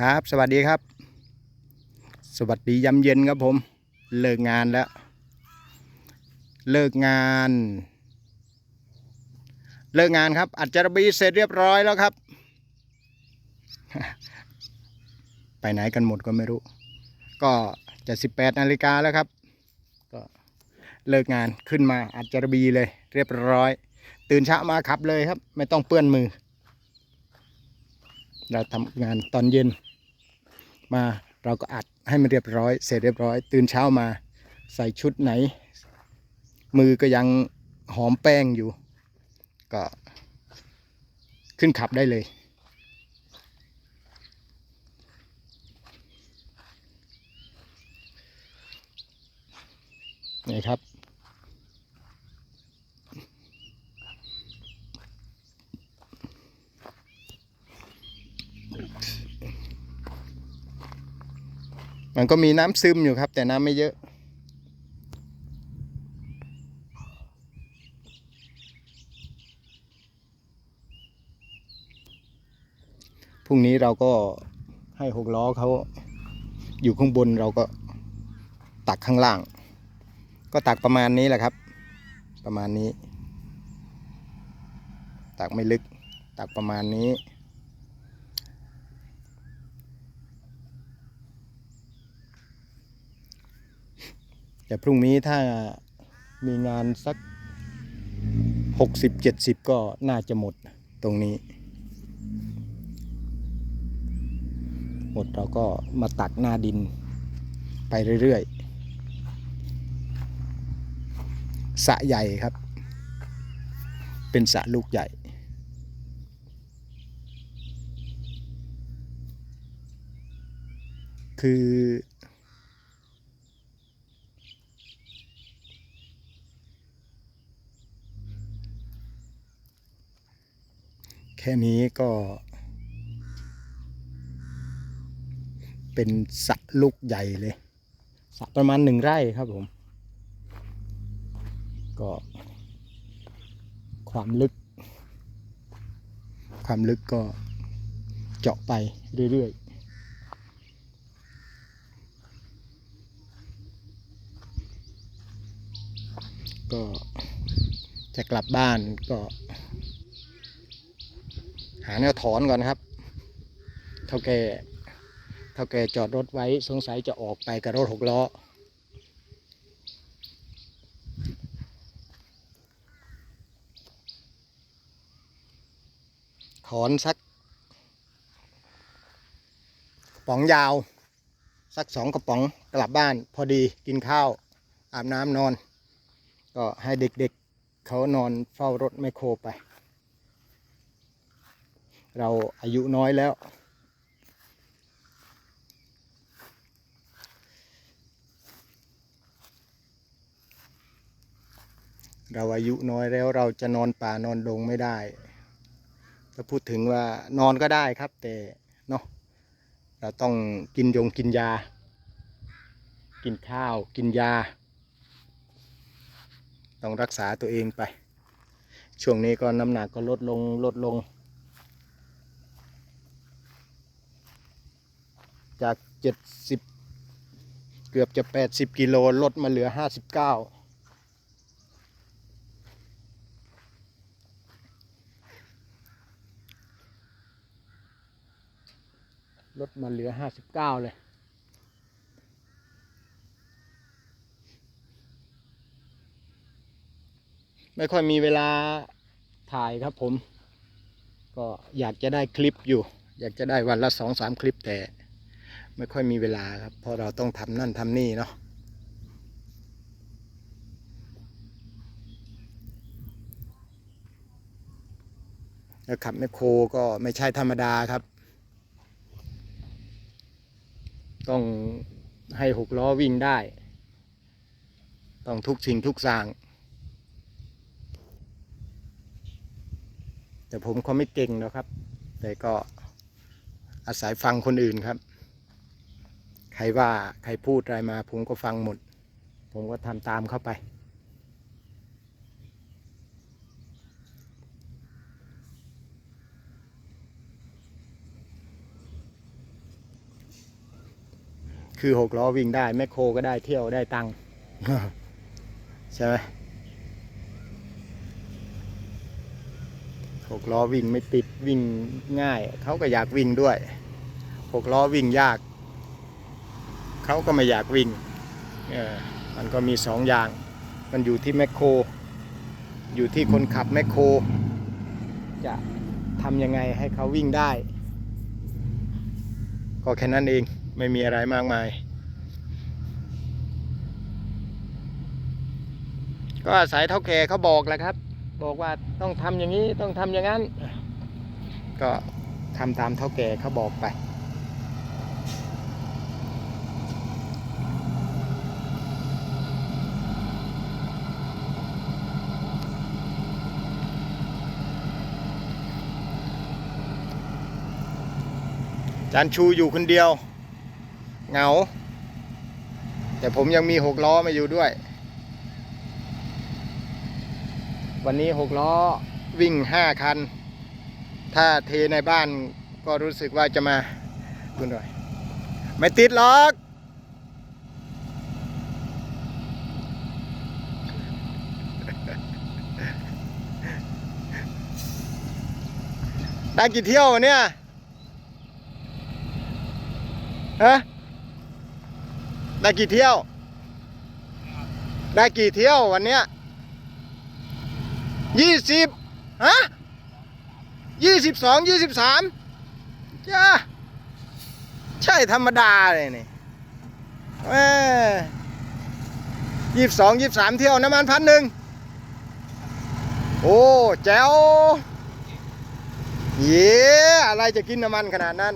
ครับ สวัสดีครับ สวัสดียำเย็นครับผม เลิกงานแล้ว เลิกงาน เลิกงานครับ อัจจารบีเสร็จเรียบร้อยแล้วครับ ไปไหนกันหมดก็ไม่รู้ ก็จะสิบแปดนาฬิกาแล้วครับ ก็เลิกงานขึ้นมาอัจจารบีเลย เรียบร้อย ตื่นเช้ามาขับเลยครับ ไม่ต้องเปื้อนมือเราทำงานตอนเย็น มาเราก็อัดให้มันเรียบร้อย เสร็จเรียบร้อย ตื่นเช้ามาใส่ชุดไหน มือก็ยังหอมแป้งอยู่ ก็ขึ้นขับได้เลย นี่ครับ มันก็มีน้ำซึมอยู่ครับ แต่น้ำไม่เยอะพรุ่งนี้เราก็ให้หกล้อเขาอยู่ข้างบนเราก็ตักข้างล่าง ก็ตักประมาณนี้แหละครับ ประมาณนี้ ตักไม่ลึกตักประมาณนี้ แต่พรุ่งนี้ถ้ามีงานสักหกสิบเจ็ดสิบก็น่าจะหมดตรงนี้ หมดเราก็มาตักหน้าดินไปเรื่อยๆสะใหญ่ครับ เป็นสะลูกใหญ่คือ แค่นี้ก็ เป็นสระลูกใหญ่เลยสระประมาณหนึ่งไร่ครับผม ก็ ความลึก ความลึกก็เจาะไปเรื่อย ๆก็จะกลับบ้านก็าแนวถอนก่อนครับ เท่าแก่เท่าแก่จอดรถไว้สงสัยจะออกไปกับรถหกล้อถอนสักกระป๋องยาว สักสองกระป๋องกลับบ้าน พอดีกินข้าว อาบน้ำนอน ก็ให้เด็กๆเขานอนเฝ้ารถไมโครไป เราอายุน้อยแล้ว เราอายุน้อยแล้วเราจะนอนป่านอนดงไม่ได้ถ้าพูดถึงว่านอนก็ได้ครับ แต่เนาะเราต้องกินยงกินยา กินข้าวกินยา ต้องรักษาตัวเองไป ช่วงนี้ก็น้ำหนักก็ลดลงลดลง จากเจ็ดสิบเกือบจะแปดสิบกิโลลดมาเหลือห้าสิบเก้าลดมาเหลือห้าสิบเก้าเลย ไม่ค่อยมีเวลาถ่ายครับผม ก็อยากจะได้คลิปอยู่ อยากจะได้วันละสองสามคลิปแต่ ไม่ค่อยมีเวลาครับเพราะเราต้องทำนั่นทำนี่เนาะแล้วขับแมคโครก็ไม่ใช่ธรรมดาครับ ต้องให้หกล้อวิ่งได้ ต้องทุกสิ่งทุกอย่าง แต่ผมก็ไม่เก่งนะครับ แต่ก็อาศัยฟังคนอื่นครับ ใครว่าใครพูดอะไรมา ผมก็ฟังหมด ผมก็ทำตามเข้าไป คือหกล้อวิ่งได้แมคโครก็ได้เที่ยวได้ตังค์ใช่ไหมหกล้อวิ่งไม่ติดวิ่งง่าย เขาก็อยากวิ่งด้วยหกล้อวิ่งยาก เขาก็ไม่อยากวิ่งมันก็มีสองอย่าง มันอยู่ที่แมคโคร อยู่ที่คนขับแมคโคร จะทำยังไงให้เขาวิ่งได้ ก็แค่นั้นเองไม่มีอะไรมากมาย ก็อาศัยเท่าแก่เขาบอกแหละครับ บอกว่าต้องทำอย่างนี้ต้องทำอย่างนั้น ก็ทำตามเท่าแก่เขาบอกไป จานชูอยู่คนเดียว เหงา แต่ผมยังมีหกล้อมาอยู่ด้วย วันนี้หกล้อวิ่งห้าคัน ถ้าเทในบ้านก็รู้สึกว่าจะมาคุณหน่อย ไม่ติดหรอกได้กี่เที่ยววะเนี่ย ฮะได้กี่เที่ยว ได้กี่เที่ยววันเนี้ยยี่สิบฮะยี่สิบสองยี่สิบสามจ้าใช่ธรรมดาเลยนี่แม่ยี่สิบสองยี่สิบสามเที่ยวน้ำมันพันหนึ่งโอ้แจ๋วเย้อะไรจะกินน้ำมันขนาดนั้น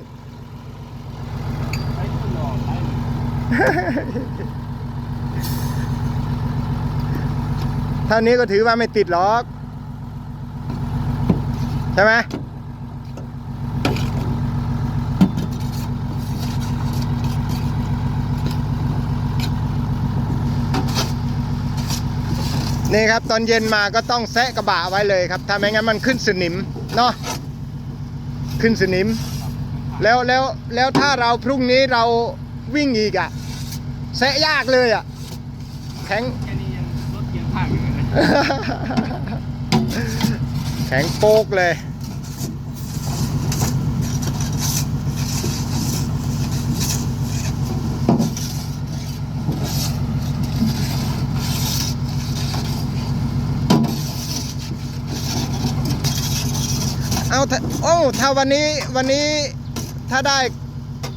เท่านี้ก็ถือว่าไม่ติดหรอก ใช่ไหมนี่ครับ ตอนเย็นมาก็ต้องแซะกระบะไว้เลยครับ ถ้าไม่งั้นมันขึ้นสนิมเนาะขึ้นสนิม แล้วแล้วแล้วถ้าเราพรุ่งนี้เรา วิ่งอีกอะแซะยากเลยอะแข็งแค่นี้ยังรถเกียงพังอยู่เลยแข็งโป๊กเลย เอาถ้าโอ้ถ้าวันนี้วันนี้ถ้าได้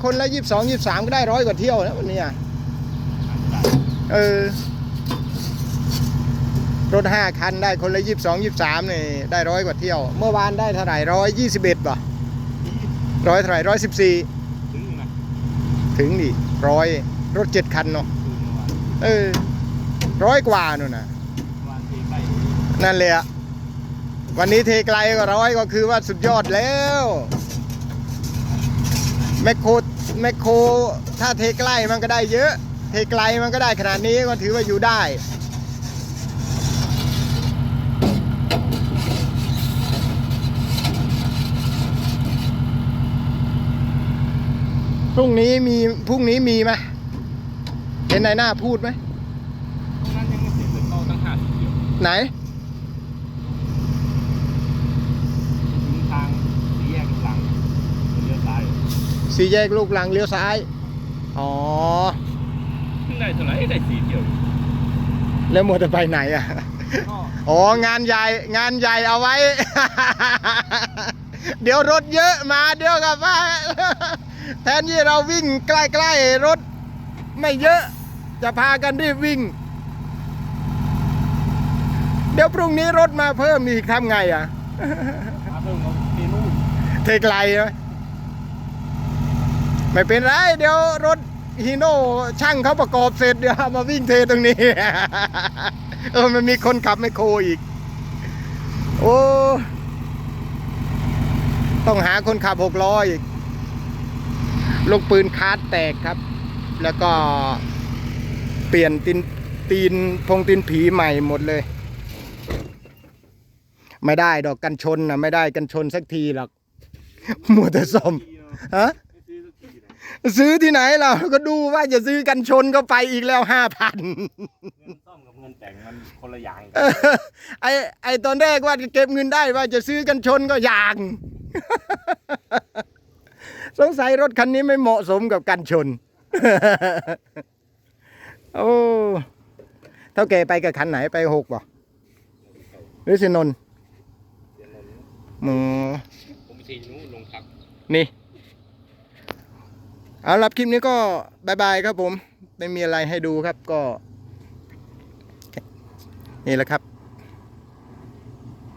คนละยี่สิบสองยี่สิบสามก็ได้ร้อยกว่าเที่ยวแล้ววันนี้อะเออ รถห้าคันได้คนละยี่สิบสองยี่สามนี่ได้ร้อยกว่าเที่ยว เมื่อวานได้เท่าไหร่ร้อยยี่สิบเอ็ดป่ะร้อยเท่าไหร่ร้อยสิบสี่ถึงนะถึงดิร้อยรถเจ็ดคันเนาะคืนเมื่อวานเออร้อยกว่านู่นน่ะเมื่อวานที่ใกล้นั่นเลยอะวันนี้เทไกลก็ร้อยก็คือว่าสุดยอดแล้ว แมคโครแมคโครถ้าเทใกล้มันก็ได้เยอะ เทไกลมันก็ได้ขนาดนี้ก็ถือว่าอยู่ได้พรุ่งนี้มีพรุ่งนี้มีไหมเห็นนายหน้าพูดไหมตรงนั้นยังไม่เสร็จเลยต้องตั้งห้าสิบเดียวไหน ถึงทางสี่แยกหลังเลี้ยวซ้าย สี่แยกลูกลังเลี้ยวซ้าย อ๋อขึ้นได้เท่าไหร่ได้สี่เที่ยวแล้วมัวจะไปไหนอะก็อ๋อ งานใหญ่ งานใหญ่เอาไว้ เดี๋ยวรถเยอะมา เดี๋ยวกับว่า แทนที่เราวิ่งใกล้ๆรถ ไม่เยอะ จะพากันรีบวิ่ง เดี๋ยวพรุ่งนี้รถมาเพิ่มอีกทำไงอะ มาเพิ่มกับเมนูเทไกลไหม ไม่เป็นไร เดี๋ยวรถฮีโน่ช่างเขาประกอบเสร็จเดี๋ยวมาวิ่งเทตรงนี้ เออมันมีคนขับไมคโครอีก โอ้ต้องหาคนขับหกล้ออีกลูกปืนคาดแตกครับ แล้วก็เปลี่ยนตีนตีนพงตีนผีใหม่หมดเลย ไม่ได้ดอกกันชนนะไม่ได้กันชนสักทีหรอกมัวแต่ซ่อมฮะ ซื้อสักทีนะซื้อที่ไหนเราก็ดูว่าจะซื้อกันชนก็ไปอีกแล้วห้าพันเงินซ่อมกับเงินแต่งมันคนละอย่างกันไอไอตอนแรกว่าจะเก็บเงินได้ว่าจะซื้อกันชนก็อย่าง สงสัยรถคันนี้ไม่เหมาะสมกับกันชน โอ้เท่าแกไปกับคันไหนไปหกบ่หรือสินนท์เดี๋ยวนนท์อ๋อผมไปทีนู้นลงขับนี่ เอารับคลิปนี้ก็บายบายครับผม ไม่มีอะไรให้ดูครับก็ นี่แหละครับ